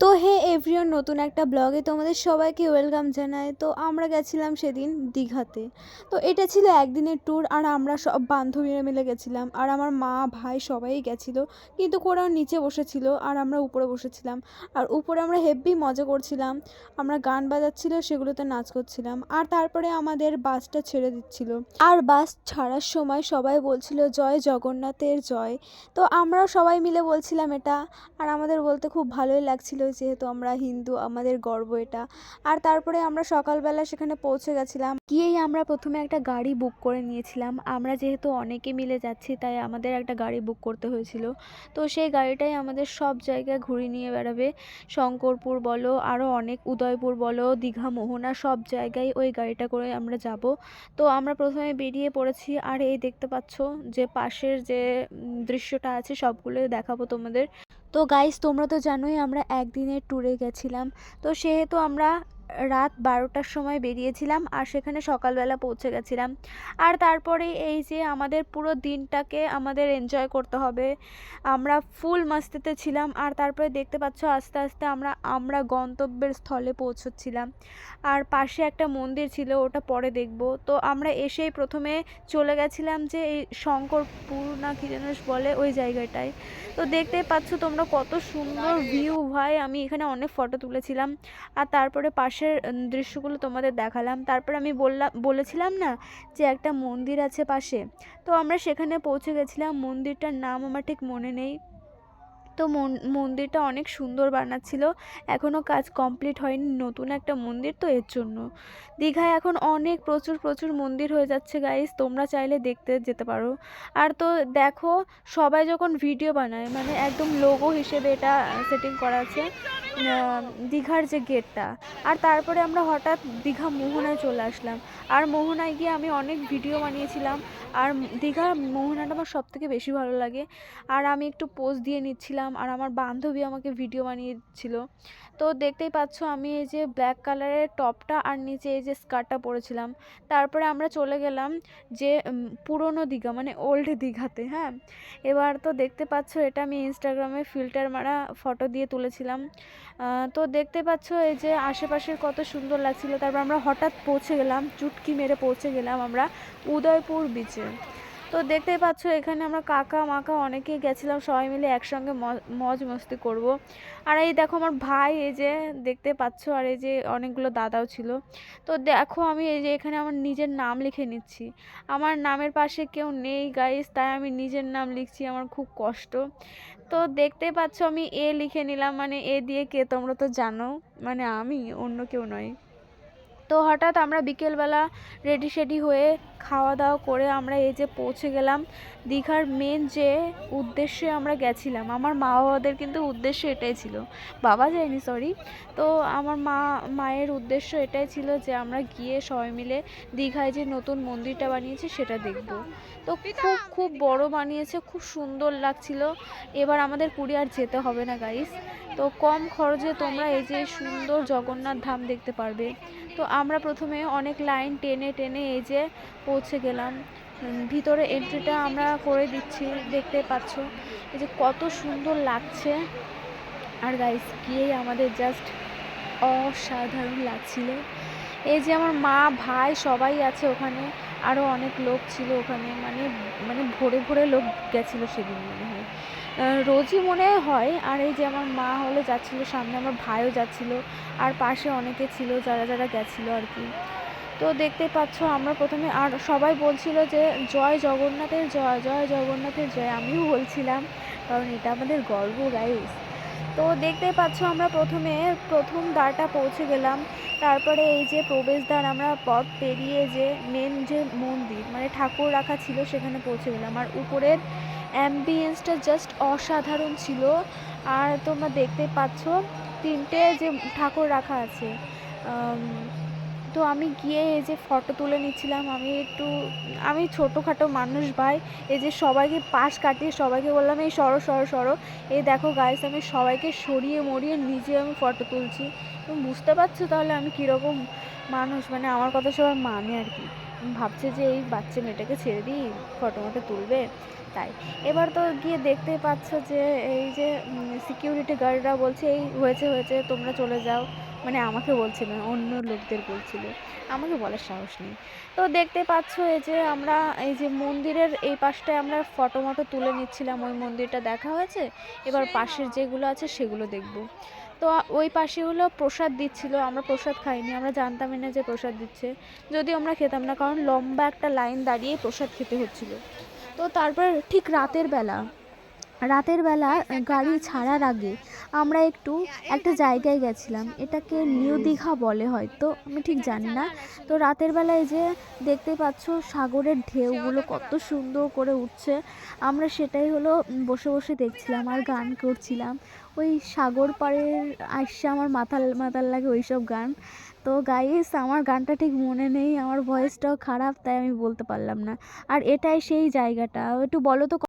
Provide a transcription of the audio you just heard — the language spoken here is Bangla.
তো হে এভরিওয়ান, নতুন একটা ব্লগে তোমাদের সবাইকে ওয়েলকাম জানাই। তো আমরা গেছিলাম সেদিন দীঘাতে। তো এটা ছিল একদিনের ট্যুর আর আমরা সব বান্ধবীরা মিলে গেছিলাম। আর আমার মা, ভাই সবাই গেছিল। কিন্তু ওরাও নিচে বসেছিল আর আমরা উপরে বসেছিলাম। আর উপরে আমরা হেভি মজা করছিলাম। আমরা গান বাজাচ্ছিল, সেগুলোতে নাচ করছিলাম। আর তারপরে আমাদের বাসটা ছেড়ে দিচ্ছিল। আর বাস ছাড়ার সময় সবাই বলছিল, জয় জগন্নাথের জয়। তো আমরাও সবাই মিলে বলছিলাম এটা। আর আমাদের বলতে খুব ভালোই লাগছিল যেহেতু আমরা হিন্দু, আমাদের গর্ব এটা। আর তারপরে আমরা সকালবেলা সেখানে পৌঁছে গেছিলাম। গিয়েই আমরা প্রথমে একটা গাড়ি বুক করে নিয়েছিলাম। আমরা যেহেতু অনেকে মিলে যাচ্ছি, তাই আমাদের একটা গাড়ি বুক করতে হয়েছিল। তো সেই গাড়িটাই আমাদের সব জায়গায় ঘুরিয়ে নিয়ে বেড়াবে। শঙ্করপুর বলো আরও অনেক উদয়পুর বলো, দীঘা, মোহনা, সব জায়গায় ওই গাড়িটা করে আমরা যাব। তো আমরা প্রথমে বেরিয়ে পড়েছি। আর এই দেখতে পাচ্ছ যে পাশের যে দৃশ্যটা আছে সবগুলো দেখাবো তোমাদের। তো গাইস তোমরা তো জানোই আমরা একদিনের ট্যুরে গেছিলাম। তো সেহেতু আমরা রাত বারোটার সময় বেরিয়েছিলাম আর সেখানে সকালবেলা পৌঁছে গেছিলাম। আর তারপরে এই যে আমাদের পুরো দিনটাকে আমাদের এনজয় করতে হবে। আমরা ফুল মাস্তিতে ছিলাম আর তারপরে দেখতে পাচ্ছ আস্তে আস্তে আমরা আমরা গন্তব্যের স্থলে পৌঁছচ্ছিলাম। আর পাশে একটা মন্দির ছিল, ওটা পরে দেখব। তো আমরা এসেই প্রথমে চলে গেছিলাম যে এই শঙ্করপুর না কি যেন বলে ওই জায়গাটায়। তো দেখতেই পাচ্ছ তোমরা কত সুন্দর ভিউ ভাই। আমি এখানে অনেক ফটো তুলেছিলাম। আর তারপরে পাশের উম, দৃশ্যগুলো তোমাদের দেখালাম। তারপর আমি বললাম বলেছিলাম না যে একটা মন্দির আছে পাশে? তো আমরা সেখানে পৌঁছে গেছিলাম। মন্দিরটার নাম আমার ঠিক মনে নেই। তো মন- মন্দিরটা অনেক সুন্দর বানাচ্ছিল। এখনও কাজ কমপ্লিট হয়নি নতুন একটা মন্দির তো এর জন্য। দীঘায় এখন অনেক প্রচুর প্রচুর মন্দির হয়ে যাচ্ছে গাইস তোমরা চাইলে দেখতে যেতে পারো। আর তো দেখো, সবাই যখন ভিডিও বানায় মানে একদম লোগো হিসেবে এটা সেটিং করা আছে দীঘার যে গেটটা আর তারপরে আমরা হঠাৎ দীঘা মোহনায় চলে আসলাম। আর মোহনায় গিয়ে আমি অনেক ভিডিও বানিয়েছিলাম। আর দীঘা মোহনাটা আমার সব থেকে বেশি ভালো লাগে। আর আমি একটু পোজ দিয়ে নিচ্ছিলাম, আর আমার বান্ধবী আমাকে ভিডিও বানিয়ে দিচ্ছিল তো দেখতেই পাচ্ছ আমি এই যে ব্ল্যাক কালারের টপটা আর নিচে এই যে স্কার্টটা পরেছিলাম। তারপরে আমরা চলে গেলাম যে পুরনো দীঘা মানে ওল্ড দীঘাতে হ্যাঁ? এবার তো দেখতে পাচ্ছ এটা আমি ইনস্টাগ্রামে ফিল্টার মারা ফটো দিয়ে তুলেছিলাম। তো দেখতে পাচ্ছ এই যে আশেপাশের কত সুন্দর লাগছিল। তারপর আমরা হঠাৎ পৌঁছে গেলাম, চুটকি মেরে পৌঁছে গেলাম আমরা উদয়পুর বিচে তো দেখতেই পাচ্ছ, এখানে আমরা কাকা, মাকা অনেকেই গেছিলাম, সবাই মিলে একসঙ্গে মজ মস্তি করব। আর এই দেখো আমার ভাই, এই যে দেখতে পাচ্ছ, আর এই যে অনেকগুলো দাদাও ছিল। তো দেখো আমি এই যে এখানে আমার নিজের নাম লিখে নিচ্ছি। আমার নামের পাশে কেউ নেই গাইস তাই আমি নিজের নাম লিখছি, আমার খুব কষ্ট। তো দেখতেই পাচ্ছ, আমি এ লিখে নিলাম মানে এ দিয়ে কে তোমরা তো জানো মানে আমি, অন্য কেউ নয়। তো হঠাৎ আমরা বিকেলবেলা রেডি সেডি হয়ে খাওয়া দাওয়া করে আমরা এই যে পৌঁছে গেলাম দীঘার মেন যে উদ্দেশ্যে আমরা গেছিলাম, আমার মা বাবাদের কিন্তু উদ্দেশ্য এটাই ছিল, বাবা যায়নি সরি তো আমার মা, মায়ের উদ্দেশ্য এটাই ছিল যে আমরা গিয়ে সবাই মিলে দীঘায় যে নতুন মন্দিরটা বানিয়েছে সেটা দেখব। তো খুব খুব বড় বানিয়েছে, খুব সুন্দর লাগছিল, এবার আমাদের পুরী আর যেতে হবে না গাইস তো কম খরচে তোমরা এই যে সুন্দর জগন্নাথ ধাম দেখতে পারবে। তো আমরা প্রথমে অনেক লাইন টেনে টেনে এই যে পৌঁছে গেলাম। ভিতরে এন্ট্রিটা আমরা করে দিচ্ছি, দেখতে পাচ্ছ। এই যে কত সুন্দর লাগছে। আর গাইস গিয়েই আমাদের জাস্ট অসাধারণ লাগছিল। এই যে আমার মা, ভাই সবাই আছে ওখানে। আরও অনেক লোক ছিল ওখানে মানে মানে ভোরে ভোরে লোক গেছিল সেদিন মনে হয়। রোজই মনে হয়, আর এই যে আমার মা হলে যাচ্ছিল, সামনে আমার ভাইও যাচ্ছিল, আর পাশে অনেকে ছিল যারা যারা গেছিল আর কি। তো দেখতে পাচ্ছ, আমরা প্রথমে আর সবাই বলছিল যে, জয় জগন্নাথের, জয় জয় জগন্নাথের জয়। আমিও বলছিলাম, কারণ এটা আমাদের গর্ব গাইস তো দেখতে পাচ্ছ আমরা প্রথমে প্রথম দ্বারটা পৌঁছে গেলাম। তারপরে এই যে প্রবেশদ্বার, আমরা পথ পেরিয়ে যে মেন যে মন্দির মানে ঠাকুর রাখা ছিল সেখানে পৌঁছে গেলাম। আর উপরের অ্যাম্বিয়েন্সটা জাস্ট অসাধারণ ছিল। আর তোমরা দেখতে পাচ্ছ তিনটে যে ঠাকুর রাখা আছে তো আমি গিয়ে এই যে ফটো তুলে নিচ্ছিলাম, আমি একটু, আমি ছোটোখাটো মানুষ ভাই, এই যে সবাইকে পাশ কাটিয়ে সবাইকে বললাম, এই সরো সরো সরো, এই দেখো গাইস আমি সবাইকে সরিয়ে মরিয়ে নিজে আমি ফটো তুলছি। তুমি বুঝতে পারছ তাহলে আমি কীরকম মানুষ? মানে আমার কথা সবাই মানে আর কি। ভাবছে যে এই বাচ্চা মেয়েটাকে ছেড়ে দিই ফটো মটো তুলবে, তাই। এবার তো গিয়ে দেখতে পাচ্ছ যে, এই যে সিকিউরিটি গার্ডরা বলছে, এই হয়েছে হয়েছে, তোমরা চলে যাও। মানে আমাকে বলছিল না অন্য লোকদের বলছিল। আমাকে বলার সাহস নেই। তো দেখতে পাচ্ছ এই যে আমরা এই যে মন্দিরের এই পাশটায় আমরা ফটো মটো তুলে নিচ্ছিলাম। ওই মন্দিরটা দেখা হয়েছে? এবার পাশের যেগুলো আছে সেগুলো দেখব। তো ওই পাশে হলো প্রসাদ দিচ্ছিল। আমরা প্রসাদ খাইনি। আমরা জানতামই না যে প্রসাদ দিচ্ছে। যদিও আমরা খেতাম না কারণ লম্বা একটা লাইন দাঁড়িয়ে প্রসাদ খেতে হচ্ছিল। তো তারপর ঠিক রাতের বেলা রাতের বেলা গাড়ি ছাড়ার আগে আমরা একটু একটা জায়গায় গেছিলাম। এটাকে নিউ দীঘা বলে হয়তো, আমি ঠিক জানি না। তো রাতের বেলায় যে দেখতে পাচ্ছ সাগরের ঢেউগুলো কত সুন্দর করে উঠছে, আমরা সেটাই হলো বসে বসে দেখছিলাম আর গান করছিলাম। ওই সাগর পাড়ের আসছে আমার মাথাল মাথাল লাগে ওই সব গান। তো গাইস আমার গানটা ঠিক মনে নেই, আমার ভয়েসটাও খারাপ, তাই আমি বলতে পারলাম না। আর এটাই সেই জায়গাটা। একটু বলো তো